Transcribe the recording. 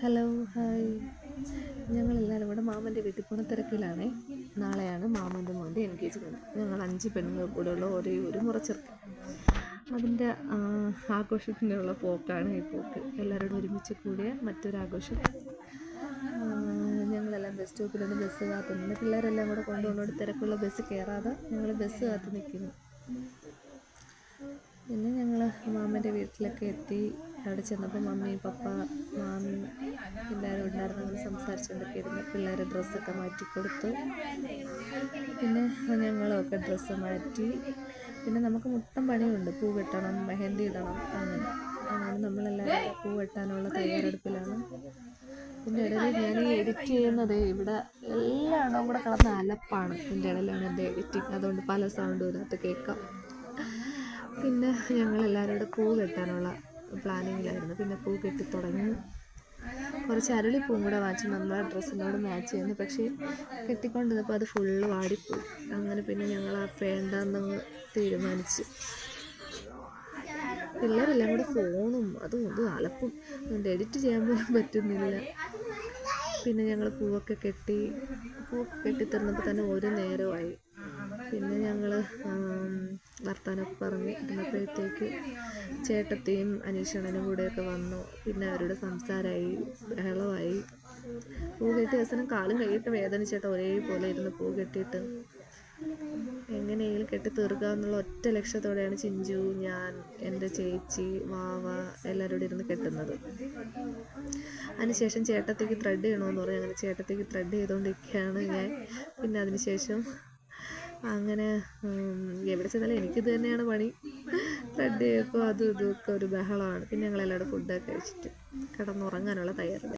Hello hi ഞങ്ങളെല്ലാവരും കൂടെ മാമന്റെ വീട്ടിൽ പോണ തിരക്കിലാണേ. നാളെയാണ് മാമന്റെ മോന്റെ എൻഗേജ്മെന്റ് ഞങ്ങൾ അഞ്ച് പെണ്ണുങ്ങൾ കൂടെയുള്ള ഒരേ ഒരു മുറച്ചെറുക്കൻ അതിന്റെ ആഘോഷത്തിനുള്ള പോക്കാണ് ഈ പോക്ക്. എല്ലാവരോടും ഒരുമിച്ച് കൂടിയ മറ്റൊരാഘോഷം ഞങ്ങളെല്ലാം ബസ് സ്റ്റോപ്പിലൊന്ന് ബസ് കാത്തു നിന്ന് പിള്ളേരെല്ലാം കൂടെ കൊണ്ടുപോകുന്നോട് തിരക്കുള്ള ബസ് കയറാതെ ഞങ്ങൾ ബസ് കാത്തു നിൽക്കുന്നു. പിന്നെ ഞങ്ങൾ മാമന്റെ വീട്ടിലൊക്കെ എത്തി. അവിടെ ചെന്നപ്പോൾ മമ്മി പപ്പ മാമി സംസാരിച്ചുകൊണ്ടൊക്കെ ഇരുന്ന് പിള്ളേരെ ഡ്രസ്സൊക്കെ മാറ്റി കൊടുത്തു പിന്നെ ഞങ്ങളൊക്കെ ഡ്രസ്സ് മാറ്റി. പിന്നെ നമുക്ക് മുട്ടം പണിയുണ്ട്. പൂ കെട്ടണം മെഹന്തി ഇടണം അങ്ങനെ. അങ്ങനെ നമ്മളെല്ലാവരും പൂ വെട്ടാനുള്ള തയ്യാറെടുപ്പിലാണ്. പിന്നെ ഇടയിൽ ഞാൻ ഈ എഡിറ്റ് ചെയ്യുന്നത് ഇവിടെ എല്ലായിടവും കൂടെ കിടന്ന അലപ്പാണ്. എന്റെ ഇടയിലാണ് എന്റെ എഡിറ്റിങ് അതുകൊണ്ട് പല സൗണ്ടും ഇതിനകത്ത് കേൾക്കാം. പിന്നെ ഞങ്ങളെല്ലാവരും കൂടെ പൂ കെട്ടാനുള്ള പ്ലാനിങ്ങിലായിരുന്നു. പിന്നെ പൂ കെട്ടി തുടങ്ങി. കുറച്ച് അരളിപ്പൂവും കൂടെ വാങ്ങിച്ചു നമ്മളെ ഡ്രസ്സിനോട് മാച്ച് ചെയ്യുന്നു. പക്ഷേ കെട്ടിക്കൊണ്ടിരുന്നപ്പോൾ അത് ഫുള്ള് വാടിപ്പോയി. അങ്ങനെ പിന്നെ ഞങ്ങൾ ആ വേണ്ടെന്നങ്ങ് തീരുമാനിച്ചു. പിള്ളേരെല്ലാം കൂടെ ഫോണും അതും ഇതും അലപ്പും. അതുകൊണ്ട് എഡിറ്റ് ചെയ്യാൻ പോലും പറ്റുന്നില്ല. പിന്നെ ഞങ്ങൾ പൂവൊക്കെ കെട്ടി പൂവൊക്കെ കെട്ടി തന്നപ്പോൾ തന്നെ ഒരു നേരമായി പിന്നെ ഞങ്ങൾ വർത്താനമൊക്കെ പറഞ്ഞ് ഇരുന്നപ്പോഴത്തേക്ക് ചേട്ടത്തിയും അനീഷണനും കൂടെയൊക്കെ വന്നു. പിന്നെ അവരുടെ സംസാരമായി ബഹളമായി. പൂ കെട്ടിയ ദിവസം കാലും കൈയിട്ട് വേദനിച്ചേട്ട ഒരേപോലെ ഇരുന്ന് പൂ കെട്ടിയിട്ട് എങ്ങനെയെങ്കിലും കെട്ടി തീർക്കുക എന്നുള്ള ഒറ്റ ലക്ഷ്യത്തോടെയാണ് ചിഞ്ചു ഞാൻ എന്റെ ചേച്ചി വാവ എല്ലാവരും കൂടി ഇരുന്ന് കെട്ടുന്നത്. അതിനുശേഷം ചേട്ടത്തേക്ക് ത്രെഡ് ചെയ്യണമെന്ന് പറഞ്ഞു. അങ്ങനെ ചേട്ടത്തേക്ക് ത്രെഡ് ചെയ്തുകൊണ്ടിരിക്കുകയാണ് ഞാൻ. പിന്നെ അതിനുശേഷം അങ്ങനെ എവിടെ ചെന്നാലും എനിക്കിത് തന്നെയാണ് പണി. ത്രെഡ് അതും ഇതും ഒക്കെ ഒരു ബഹളമാണ്. പിന്നെ ഞങ്ങളെല്ലാവരും ഫുഡൊക്കെ കഴിച്ചിട്ട് കിടന്നുറങ്ങാനുള്ള തയ്യാറെടുപ്പ്.